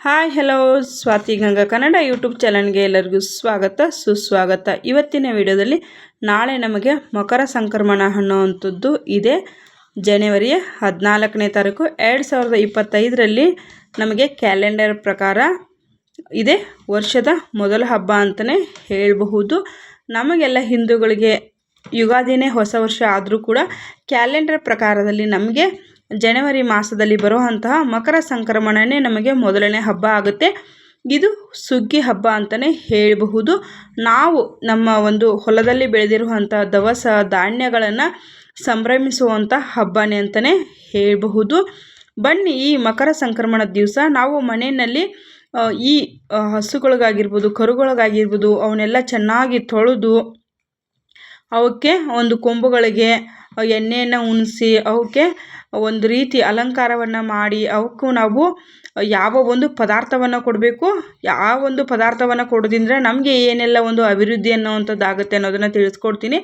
Hi, hello, Swati Ganga Kannada YouTube ಚಾನಲ್ಗೆ ಎಲ್ಲರಿಗೂ ಸ್ವಾಗತ, ಸುಸ್ವಾಗತ. ಇವತ್ತಿನ ವಿಡಿಯೋದಲ್ಲಿ ನಾಳೆ ನಮಗೆ ಮಕರ ಸಂಕ್ರಮಣ ಅನ್ನೋವಂಥದ್ದು ಇದೆ. ಜನವರಿ ಹದಿನಾಲ್ಕನೇ ತಾರೀಕು ಎರಡು ಸಾವಿರದ ಇಪ್ಪತ್ತೈದರಲ್ಲಿ ನಮಗೆ ಕ್ಯಾಲೆಂಡರ್ ಪ್ರಕಾರ ಇದೆ. ವರ್ಷದ ಮೊದಲ ಹಬ್ಬ ಅಂತಲೇ ಹೇಳಬಹುದು. ನಮಗೆಲ್ಲ ಹಿಂದೂಗಳಿಗೆ ಯುಗಾದಿನೇ ಹೊಸ ವರ್ಷ ಆದರೂ ಕೂಡ ಕ್ಯಾಲೆಂಡರ್ ಪ್ರಕಾರದಲ್ಲಿ ನಮಗೆ ಜನವರಿ ಮಾಸದಲ್ಲಿ ಬರುವಂತಹ ಮಕರ ಸಂಕ್ರಮಣನೇ ನಮಗೆ ಮೊದಲನೇ ಹಬ್ಬ ಆಗುತ್ತೆ. ಇದು ಸುಗ್ಗಿ ಹಬ್ಬ ಅಂತಲೇ ಹೇಳಬಹುದು. ನಾವು ನಮ್ಮ ಒಂದು ಹೊಲದಲ್ಲಿ ಬೆಳೆದಿರುವಂಥ ದವಸ ಧಾನ್ಯಗಳನ್ನು ಸಂಭ್ರಮಿಸುವಂಥ ಹಬ್ಬನೇ ಅಂತಲೇ ಹೇಳಬಹುದು. ಬನ್ನಿ ಈ ಮಕರ ಸಂಕ್ರಮಣದ ದಿವಸ ನಾವು ಮನೆಯಲ್ಲಿ ಈ ಹಸುಗಳಿಗಾಗಿರ್ಬೋದು, ಕರುಗಳಿಗಾಗಿರ್ಬೋದು, ಅವನ್ನೆಲ್ಲ ಚೆನ್ನಾಗಿ ತೊಳೆದು ಅವಕ್ಕೆ ಒಂದು ಕೊಂಬುಗಳಿಗೆ ಎಣ್ಣೆಯನ್ನು ಉಣಿಸಿ ಅವಕ್ಕೆ ಒಂದು ರೀತಿ ಅಲಂಕಾರವನ್ನು ಮಾಡಿ, ಅವಕ್ಕೂ ನಾವು ಯಾವ ಒಂದು ಪದಾರ್ಥವನ್ನು ಕೊಡಬೇಕು ಯಾವ ಒಂದು ಪದಾರ್ಥವನ್ನು ಕೊಡೋದಿಂದ್ರೆ ನಮಗೆ ಏನೆಲ್ಲ ಒಂದು ಅಭಿವೃದ್ಧಿ ಅನ್ನೋವಂಥದ್ದಾಗುತ್ತೆ ಅನ್ನೋದನ್ನು ತಿಳಿಸ್ಕೊಡ್ತೀನಿ.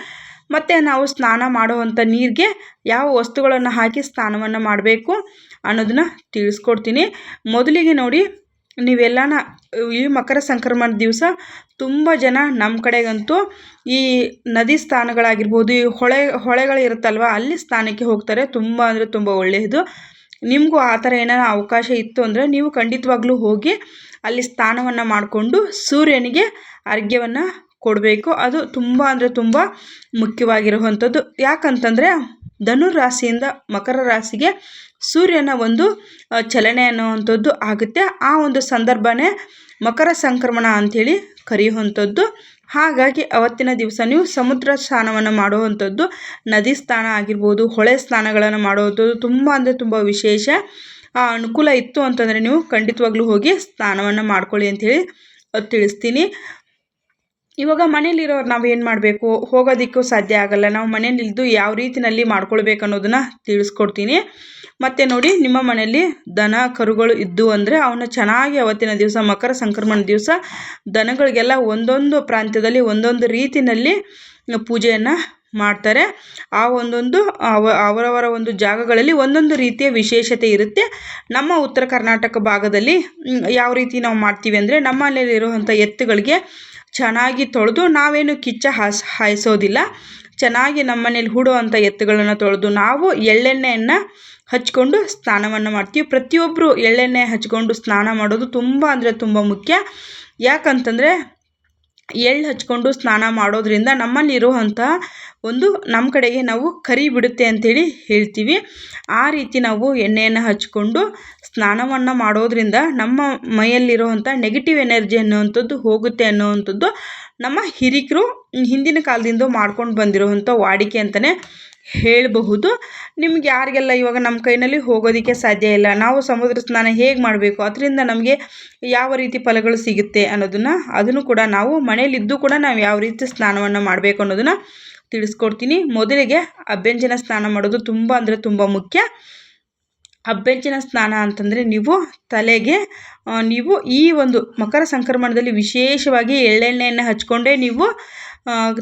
ಮತ್ತು ನಾವು ಸ್ನಾನ ಮಾಡುವಂಥ ನೀರಿಗೆ ಯಾವ ವಸ್ತುಗಳನ್ನು ಹಾಕಿ ಸ್ನಾನವನ್ನು ಮಾಡಬೇಕು ಅನ್ನೋದನ್ನ ತಿಳಿಸ್ಕೊಡ್ತೀನಿ. ಮೊದಲಿಗೆ ನೋಡಿ ನೀವೆಲ್ಲನ ಈ ಮಕರ ಸಂಕ್ರಮಣ ದಿವಸ ತುಂಬ ಜನ ನಮ್ಮ ಕಡೆಗಂತೂ ಈ ನದಿ ಸ್ಥಾನಗಳಾಗಿರ್ಬೋದು, ಈ ಹೊಳೆ ಹೊಳೆಗಳು ಇರುತ್ತಲ್ವ ಅಲ್ಲಿ ಸ್ಥಾನಕ್ಕೆ ಹೋಗ್ತಾರೆ. ತುಂಬ ಅಂದರೆ ತುಂಬ ಒಳ್ಳೆಯದು. ನಿಮಗೂ ಆ ಥರ ಏನಾರ ಅವಕಾಶ ಇತ್ತು ಅಂದರೆ ನೀವು ಖಂಡಿತವಾಗ್ಲೂ ಹೋಗಿ ಅಲ್ಲಿ ಸ್ಥಾನವನ್ನು ಮಾಡಿಕೊಂಡು ಸೂರ್ಯನಿಗೆ ಅರ್ಘ್ಯವನ್ನು ಕೊಡಬೇಕು. ಅದು ತುಂಬ ಅಂದರೆ ತುಂಬ ಮುಖ್ಯವಾಗಿರುವಂಥದ್ದು. ಯಾಕಂತಂದರೆ ಧನುರ್ ರಾಶಿಯಿಂದ ಮಕರ ರಾಶಿಗೆ ಸೂರ್ಯನ ಒಂದು ಚಲನೆ ಅನ್ನುವಂಥದ್ದು ಆಗುತ್ತೆ. ಆ ಒಂದು ಸಂದರ್ಭನೇ ಮಕರ ಸಂಕ್ರಮಣ ಅಂಥೇಳಿ ಕರೆಯುವಂಥದ್ದು. ಹಾಗಾಗಿ ಅವತ್ತಿನ ದಿವಸ ನೀವು ಸಮುದ್ರ ಸ್ನಾನವನ್ನು ಮಾಡುವಂಥದ್ದು. ನದಿ ಸ್ನಾನ ಆಗಿರ್ಬೋದು, ಹೊಳೆ ಸ್ನಾನಗಳನ್ನು ಮಾಡುವಂಥದ್ದು ತುಂಬ ಅಂದರೆ ತುಂಬ ವಿಶೇಷ. ಅನುಕೂಲ ಇತ್ತು ಅಂತಂದರೆ ನೀವು ಖಂಡಿತವಾಗ್ಲೂ ಹೋಗಿ ಸ್ನಾನವನ್ನು ಮಾಡ್ಕೊಳ್ಳಿ ಅಂಥೇಳಿ ತಿಳಿಸ್ತೀನಿ. ಇವಾಗ ಮನೇಲಿರೋರು ನಾವು ಏನು ಮಾಡಬೇಕು? ಹೋಗೋದಕ್ಕೂ ಸಾಧ್ಯ ಆಗಲ್ಲ. ನಾವು ಮನೇಲಿದ್ದು ಯಾವ ರೀತಿಯಲ್ಲಿ ಮಾಡ್ಕೊಳ್ಬೇಕು ಅನ್ನೋದನ್ನು ತಿಳಿಸ್ಕೊಡ್ತೀನಿ. ಮತ್ತು ನೋಡಿ, ನಿಮ್ಮ ಮನೆಯಲ್ಲಿ ದನ, ಕರುಗಳು ಇದ್ದು ಅಂದರೆ ಅವನ್ನ ಚೆನ್ನಾಗಿ ಅವತ್ತಿನ ದಿವಸ, ಮಕರ ಸಂಕ್ರಮಣ ದಿವಸ ದನಗಳಿಗೆಲ್ಲ ಒಂದೊಂದು ಪ್ರಾಂತ್ಯದಲ್ಲಿ ಒಂದೊಂದು ರೀತಿಯಲ್ಲಿ ಪೂಜೆಯನ್ನು ಮಾಡ್ತಾರೆ. ಆ ಒಂದೊಂದು ಅವ, ಅವರವರ ಒಂದು ಜಾಗಗಳಲ್ಲಿ ಒಂದೊಂದು ರೀತಿಯ ವಿಶೇಷತೆ ಇರುತ್ತೆ. ನಮ್ಮ ಉತ್ತರ ಕರ್ನಾಟಕ ಭಾಗದಲ್ಲಿ ಯಾವ ರೀತಿ ನಾವು ಮಾಡ್ತೀವಿ ಅಂದರೆ ನಮ್ಮಲ್ಲಿರುವಂಥ ಎತ್ತುಗಳಿಗೆ ಚೆನ್ನಾಗಿ ತೊಳೆದು ನಾವೇನು ಕಿಚ್ಚ ಹಾಸ್, ಹಾಯಿಸೋದಿಲ್ಲ. ಚೆನ್ನಾಗಿ ನಮ್ಮನೇಲಿ ಹೂಡುವಂಥ ಎತ್ತುಗಳನ್ನು ತೊಳೆದು ನಾವು ಎಳ್ಳೆಣ್ಣೆಯನ್ನು ಹಚ್ಕೊಂಡು ಸ್ನಾನವನ್ನು ಮಾಡ್ತೀವಿ. ಪ್ರತಿಯೊಬ್ಬರು ಎಳ್ಳೆಣ್ಣೆ ಹಚ್ಕೊಂಡು ಸ್ನಾನ ಮಾಡೋದು ತುಂಬ ಅಂದರೆ ತುಂಬ ಮುಖ್ಯ. ಯಾಕಂತಂದರೆ ಎಳ್ಳು ಹಚ್ಕೊಂಡು ಸ್ನಾನ ಮಾಡೋದ್ರಿಂದ ನಮ್ಮಲ್ಲಿರುವಂಥ ಒಂದು ನಮ್ಮ ಕಡೆಗೆ ನಾವು ಕರಿ ಬಿಡುತ್ತೆ ಅಂಥೇಳಿ ಹೇಳ್ತೀವಿ. ಆ ರೀತಿ ನಾವು ಎಣ್ಣೆಯನ್ನು ಹಚ್ಕೊಂಡು ಸ್ನಾನವನ್ನು ಮಾಡೋದರಿಂದ ನಮ್ಮ ಮೈಯಲ್ಲಿರುವಂಥ ನೆಗೆಟಿವ್ ಎನರ್ಜಿ ಅನ್ನುವಂಥದ್ದು ಹೋಗುತ್ತೆ ಅನ್ನುವಂಥದ್ದು ನಮ್ಮ ಹಿರಿಕರು ಹಿಂದಿನ ಕಾಲದಿಂದ ಮಾಡ್ಕೊಂಡು ಬಂದಿರುವಂಥ ವಾಡಿಕೆ ಅಂತಲೇ ಹೇಳಬಹುದು. ನಿಮ್ಗೆ ಯಾರಿಗೆಲ್ಲ ಇವಾಗ ನಮ್ಮ ಕೈನಲ್ಲಿ ಹೋಗೋದಕ್ಕೆ ಸಾಧ್ಯ ಇಲ್ಲ, ನಾವು ಸಮುದ್ರ ಸ್ನಾನ ಹೇಗೆ ಮಾಡಬೇಕು, ಅದರಿಂದ ನಮಗೆ ಯಾವ ರೀತಿ ಫಲಗಳು ಸಿಗುತ್ತೆ ಅನ್ನೋದನ್ನು ಅದನ್ನು ಕೂಡ ನಾವು ಮನೆಯಲ್ಲಿದ್ದು ಕೂಡ ನಾವು ಯಾವ ರೀತಿ ಸ್ನಾನವನ್ನು ಮಾಡಬೇಕು ಅನ್ನೋದನ್ನು ತಿಳಿಸ್ಕೊಡ್ತೀನಿ. ಮೊದಲಿಗೆ ಅಭ್ಯಂಜನ ಸ್ನಾನ ಮಾಡೋದು ತುಂಬ ಅಂದರೆ ತುಂಬ ಮುಖ್ಯ. ಅಭ್ಯಂಜನ ಸ್ನಾನ ಅಂತಂದರೆ ನೀವು ತಲೆಗೆ ನೀವು ಈ ಒಂದು ಮಕರ ಸಂಕ್ರಮಣದಲ್ಲಿ ವಿಶೇಷವಾಗಿ ಎಳ್ಳೆಣ್ಣೆಯನ್ನು ಹಚ್ಕೊಂಡೇ ನೀವು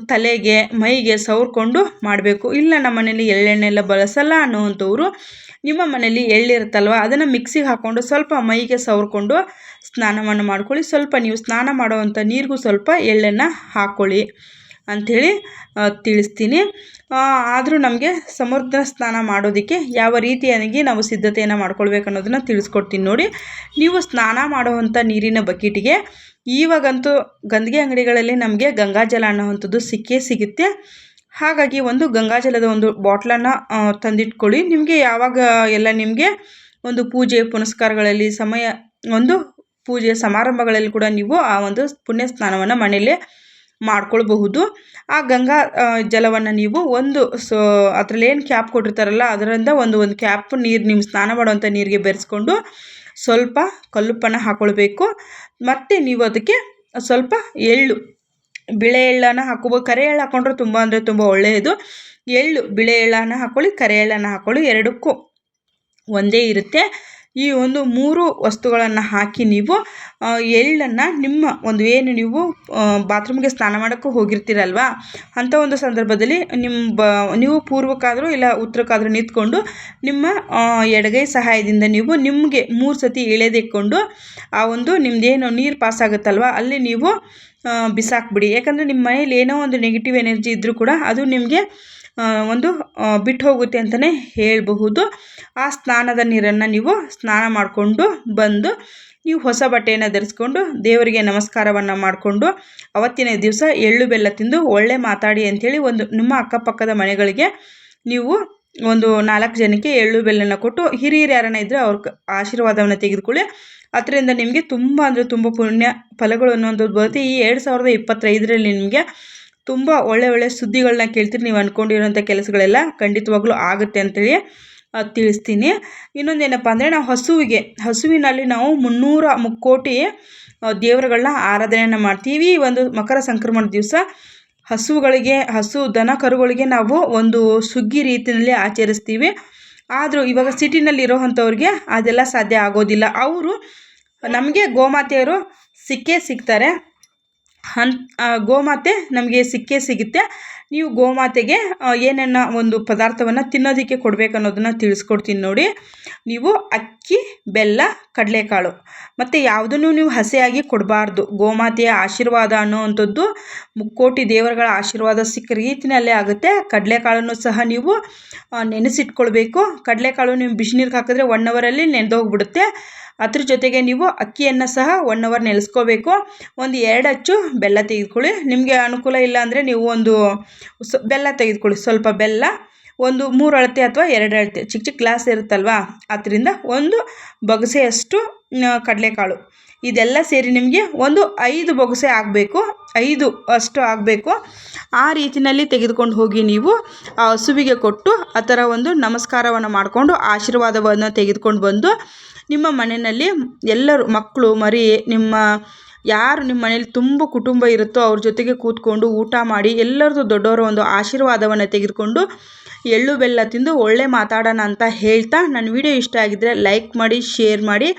ತಲೆಗೆ, ಮೈಗೆ ಸವರ್ಕೊಂಡು ಮಾಡಬೇಕು. ಇಲ್ಲ, ನಮ್ಮ ಮನೇಲಿ ಎಳ್ಳೆಣ್ಣೆ ಎಲ್ಲ ಬಳಸಲ್ಲ ಅನ್ನುವಂಥವ್ರು ನಿಮ್ಮ ಮನೇಲಿ ಎಳ್ಳಿರುತ್ತಲ್ವ ಅದನ್ನು ಮಿಕ್ಸಿಗೆ ಹಾಕ್ಕೊಂಡು ಸ್ವಲ್ಪ ಮೈಗೆ ಸವರ್ಕೊಂಡು ಸ್ನಾನವನ್ನು ಮಾಡ್ಕೊಳ್ಳಿ. ಸ್ವಲ್ಪ ನೀವು ಸ್ನಾನ ಮಾಡುವಂಥ ನೀರಿಗೂ ಸ್ವಲ್ಪ ಎಳ್ಳನ್ನು ಹಾಕ್ಕೊಳ್ಳಿ. ಅಂಥೇಳಿ ತಿಳಿಸ್ತೀನಿ. ಆದರೂ ನಮಗೆ ಸಮುದ್ರ ಸ್ನಾನ ಮಾಡೋದಕ್ಕೆ ಯಾವ ರೀತಿಯಾಗಿ ನಾವು ಸಿದ್ಧತೆಯನ್ನು ಮಾಡ್ಕೊಳ್ಬೇಕು ಅನ್ನೋದನ್ನು ತಿಳಿಸ್ಕೊಡ್ತೀನಿ ನೋಡಿ. ನೀವು ಸ್ನಾನ ಮಾಡುವಂಥ ನೀರಿನ ಬಕೆಟಿಗೆ ಇವಾಗಂತೂ ಗಂದಿಗೆ ಅಂಗಡಿಗಳಲ್ಲಿ ನಮಗೆ ಗಂಗಾಜಲ ಅನ್ನೋವಂಥದ್ದು ಸಿಕ್ಕೇ ಸಿಗುತ್ತೆ. ಹಾಗಾಗಿ ಒಂದು ಗಂಗಾಜಲದ ಒಂದು ಬಾಟ್ಲನ್ನು ತಂದಿಟ್ಕೊಳ್ಳಿ. ನಿಮಗೆ ಯಾವಾಗ ಎಲ್ಲ ನಿಮಗೆ ಒಂದು ಪೂಜೆ, ಪುನಸ್ಕಾರಗಳಲ್ಲಿ ಸಮಯ, ಒಂದು ಪೂಜೆ ಸಮಾರಂಭಗಳಲ್ಲಿ ಕೂಡ ನೀವು ಆ ಒಂದು ಪುಣ್ಯ ಸ್ನಾನವನ್ನು ಮನೆಯಲ್ಲೇ ಮಾಡ್ಕೊಳ್ಬಹುದು. ಆ ಗಂಗಾ ಜಲವನ್ನು ನೀವು ಒಂದು ಸೊ, ಅದರಲ್ಲಿ ಏನು ಕ್ಯಾಪ್ ಕೊಟ್ಟಿರ್ತಾರಲ್ಲ, ಅದರಿಂದ ಒಂದು ಒಂದು ಕ್ಯಾಪ್ ನೀರು ನಿಮ್ಮ ಸ್ನಾನ ಮಾಡುವಂಥ ನೀರಿಗೆ ಬೆರೆಸ್ಕೊಂಡು ಸ್ವಲ್ಪ ಕಲ್ಲುಪ್ಪನ್ನು ಹಾಕ್ಕೊಳ್ಬೇಕು ಮತ್ತು ನೀವು ಅದಕ್ಕೆ ಸ್ವಲ್ಪ ಎಳ್ಳು, ಬಿಳೆ ಎಳ್ಳನ್ನು ಹಾಕೋಬೋದು ಕರೆ ಎಳ್ಳು ಹಾಕೊಂಡ್ರೆ ತುಂಬ ಅಂದರೆ ತುಂಬ ಒಳ್ಳೆಯದು ಎಳ್ಳು, ಬಿಳೆ ಎಳ್ಳನ್ನು ಹಾಕ್ಕೊಳ್ಳಿ ಕರೆ ಎಳ್ಳನ್ನು ಹಾಕ್ಕೊಳ್ಳಿ ಎರಡಕ್ಕೂ ಒಂದೇ ಇರುತ್ತೆ. ಈ ಒಂದು ಮೂರು ವಸ್ತುಗಳನ್ನು ಹಾಕಿ ನೀವು ಎಳ್ಳನ್ನು ನಿಮ್ಮ ಒಂದು ಏನು ನೀವು ಬಾತ್ರೂಮ್ಗೆ ಸ್ನಾನ ಮಾಡೋಕ್ಕೂ ಹೋಗಿರ್ತೀರಲ್ವ? ಅಂಥ ಒಂದು ಸಂದರ್ಭದಲ್ಲಿ ನಿಮ್ಮ ಬ, ನೀವು ಪೂರ್ವಕ್ಕಾದರೂ ಇಲ್ಲ ಉತ್ತರಕ್ಕಾದರೂ ನಿಂತ್ಕೊಂಡು ನಿಮ್ಮ ಎಡಗೈ ಸಹಾಯದಿಂದ ನೀವು ನಿಮಗೆ ಮೂರು ಸತಿ ಎಳೆದಿಕ್ಕೊಂಡು ಆ ಒಂದು ನಿಮ್ಮದೇನು ನೀರು ಪಾಸ್ ಆಗುತ್ತಲ್ವ? ಅಲ್ಲಿ ನೀವು ಬಿಸಾಕ್ಬಿಡಿ. ಯಾಕಂದರೆ ನಿಮ್ಮ ಮನೇಲಿ ಏನೋ ಒಂದು ನೆಗೆಟಿವ್ ಎನರ್ಜಿ ಇದ್ದರೂ ಕೂಡ ಅದು ನಿಮಗೆ ಒಂದು ಬಿಟ್ಟು ಹೋಗುತ್ತೆ ಅಂತಲೇ ಹೇಳಬಹುದು. ಆ ಸ್ನಾನದ ನೀರನ್ನು ನೀವು ಸ್ನಾನ ಮಾಡಿಕೊಂಡು ಬಂದು ನೀವು ಹೊಸ ಬಟ್ಟೆಯನ್ನು ಧರಿಸ್ಕೊಂಡು ದೇವರಿಗೆ ನಮಸ್ಕಾರವನ್ನು ಮಾಡಿಕೊಂಡು ಅವತ್ತಿನ ದಿವಸ ಎಳ್ಳು ಬೆಲ್ಲ ತಿಂದು ಒಳ್ಳೆ ಮಾತಾಡಿ ಅಂಥೇಳಿ ಒಂದು ನಿಮ್ಮ ಅಕ್ಕಪಕ್ಕದ ಮನೆಗಳಿಗೆ ನೀವು ಒಂದು ನಾಲ್ಕು ಜನಕ್ಕೆ ಎಳ್ಳು ಬೆಲ್ಲನ ಕೊಟ್ಟು ಹಿರಿಯರು ಯಾರನ್ನ ಇದ್ದರೆ ಅವ್ರ ಆಶೀರ್ವಾದವನ್ನು ತೆಗೆದುಕೊಳ್ಳಿ. ಅದರಿಂದ ನಿಮಗೆ ತುಂಬ ಅಂದರೆ ತುಂಬ ಪುಣ್ಯ ಫಲಗಳು ಅನ್ನೋದು ಬರುತ್ತೆ. ಈ ಎರಡು ಸಾವಿರದ ಇಪ್ಪತ್ತೈದರಲ್ಲಿ ನಿಮಗೆ ತುಂಬ ಒಳ್ಳೆ ಒಳ್ಳೆ ಸುದ್ದಿಗಳನ್ನ ಕೇಳ್ತೀರಿ, ನೀವು ಅಂದ್ಕೊಂಡಿರೋಂಥ ಕೆಲಸಗಳೆಲ್ಲ ಖಂಡಿತವಾಗ್ಲೂ ಆಗುತ್ತೆ ಅಂತೇಳಿ ತಿಳಿಸ್ತೀನಿ. ಇನ್ನೊಂದೇನಪ್ಪ ಅಂದರೆ ನಾವು ಹಸುವಿಗೆ, ಹಸುವಿನಲ್ಲಿ ನಾವು ಮುನ್ನೂರ ಮುಕ್ಕೋಟಿ ದೇವರುಗಳನ್ನ ಆರಾಧನೆಯನ್ನು ಮಾಡ್ತೀವಿ. ಒಂದು ಮಕರ ಸಂಕ್ರಮಣ ದಿವಸ ಹಸುಗಳಿಗೆ, ಹಸು ದನ ಕರುಗಳಿಗೆ ನಾವು ಒಂದು ಸುಗ್ಗಿ ರೀತಿಯಲ್ಲಿ ಆಚರಿಸ್ತೀವಿ. ಆದರೂ ಇವಾಗ ಸಿಟಿನಲ್ಲಿ ಇರೋವಂಥವ್ರಿಗೆ ಅದೆಲ್ಲ ಸಾಧ್ಯ ಆಗೋದಿಲ್ಲ. ಅವರು ನಮಗೆ ಗೋಮಾತೆಯರು ಸಿಕ್ಕೇ ಸಿಗ್ತಾರೆ. ಹನ್ ಗೋಮಾತೆ ನಮಗೆ ಸಿಕ್ಕೇ ಸಿಗುತ್ತೆ. ನೀವು ಗೋಮಾತೆಗೆ ಏನೇನು ಒಂದು ಪದಾರ್ಥವನ್ನು ತಿನ್ನೋದಕ್ಕೆ ಕೊಡಬೇಕು ಅನ್ನೋದನ್ನು ತಿಳಿಸ್ಕೊಡ್ತೀನಿ ನೋಡಿ. ನೀವು ಅಕ್ಕಿ, ಬೆಲ್ಲ, ಕಡಲೆಕಾಳು. ಮತ್ತು ಯಾವುದನ್ನು ನೀವು ಹಸೆಯಾಗಿ ಕೊಡಬಾರ್ದು. ಗೋಮಾತೆಯ ಆಶೀರ್ವಾದ ಅನ್ನೋವಂಥದ್ದು ಮುಕ್ಕೋಟಿ ದೇವರುಗಳ ಆಶೀರ್ವಾದ ಸಿಕ್ಕ ರೀತಿಯಲ್ಲೇ ಆಗುತ್ತೆ. ಕಡಲೆಕಾಳನ್ನು ಸಹ ನೀವು ನೆನೆಸಿಟ್ಕೊಳ್ಬೇಕು. ಕಡಲೆಕಾಳು ನೀವು ಬಿಸಿನೀರಿಗೆ ಹಾಕಿದ್ರೆ ಒನ್ ಅವರಲ್ಲಿ ನೆನೆದೋಗ್ಬಿಡುತ್ತೆ. ಅದ್ರ ಜೊತೆಗೆ ನೀವು ಅಕ್ಕಿಯನ್ನು ಸಹ ಒನ್ ಅವರ್ ನೆನೆಸ್ಕೋಬೇಕು ಒಂದು ಎರಡು ಅಚ್ಚು ಬೆಲ್ಲ ತೆಗೆದುಕೊಳ್ಳಿ. ನಿಮಗೆ ಅನುಕೂಲ ಇಲ್ಲ ಅಂದರೆ ನೀವು ಒಂದು ಬೆಲ್ಲ ತೆಗೆದುಕೊಳ್ಳಿ. ಸ್ವಲ್ಪ ಬೆಲ್ಲ, ಒಂದು ಮೂರು ಅಳತೆ ಅಥವಾ ಎರಡು ಅಳತೆ. ಚಿಕ್ಕ ಚಿಕ್ಕ ಗ್ಲಾಸ್ ಇರುತ್ತಲ್ವಾ? ಅದರಿಂದ ಒಂದು ಬೊಗಸೆಯಷ್ಟು ಕಡಲೆಕಾಳು. ಇದೆಲ್ಲ ಸೇರಿ ನಿಮಗೆ ಒಂದು ಐದು ಬೊಗಸೆ ಆಗಬೇಕು. ಐದು ಅಷ್ಟು ಆಗಬೇಕು. ಆ ರೀತಿಯಲ್ಲಿ ತೆಗೆದುಕೊಂಡು ಹೋಗಿ ನೀವು ಹಸುವಿಗೆ ಕೊಟ್ಟು ಆ ಥರ ಒಂದು ನಮಸ್ಕಾರವನ್ನು ಮಾಡಿಕೊಂಡು ಆಶೀರ್ವಾದವನ್ನು ತೆಗೆದುಕೊಂಡು ಬಂದು ನಿಮ್ಮ ಮನೆಯಲ್ಲಿ ಎಲ್ಲರೂ ಮಕ್ಕಳು, ಮರಿ, ನಿಮ್ಮ ಯಾರು ನಿಮ್ಮ ಮನೇಲಿ ತುಂಬ ಕುಟುಂಬ ಇರುತ್ತೋ ಅವ್ರ ಜೊತೆಗೆ ಕೂತ್ಕೊಂಡು ಊಟ ಮಾಡಿ ಎಲ್ಲರದ್ದು ದೊಡ್ಡವರ ಒಂದು ಆಶೀರ್ವಾದವನ್ನು ತೆಗೆದುಕೊಂಡು ಎಳ್ಳು ಬೆಲ್ಲ ತಿಂದು ಒಳ್ಳೆ ಮಾತಾಡೋಣ ಅಂತ ಹೇಳ್ತಾ ನನ್ನ ವಿಡಿಯೋ ಇಷ್ಟ ಆಗಿದ್ದರೆ ಲೈಕ್ ಮಾಡಿ, ಶೇರ್ ಮಾಡಿ,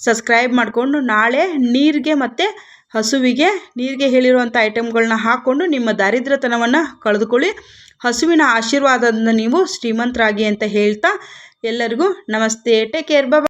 ಸಬ್ಸ್ಕ್ರೈಬ್ ಮಾಡಿಕೊಂಡು ನಾಳೆ ನೀರಿಗೆ ಮತ್ತು ಹಸುವಿಗೆ ನೀರಿಗೆ ಹೇಳಿರುವಂಥ ಐಟಮ್ಗಳನ್ನ ಹಾಕ್ಕೊಂಡು ನಿಮ್ಮ ದಾರಿದ್ರ್ಯತನವನ್ನು ಕಳೆದುಕೊಳ್ಳಿ. ಹಸುವಿನ ಆಶೀರ್ವಾದದಿಂದ ನೀವು ಶ್ರೀಮಂತರಾಗಿ ಅಂತ ಹೇಳ್ತಾ ಎಲ್ಲರಿಗೂ ನಮಸ್ತೆ. ಟೇಕ್ ಕೇರ್ ಬಾಬಾ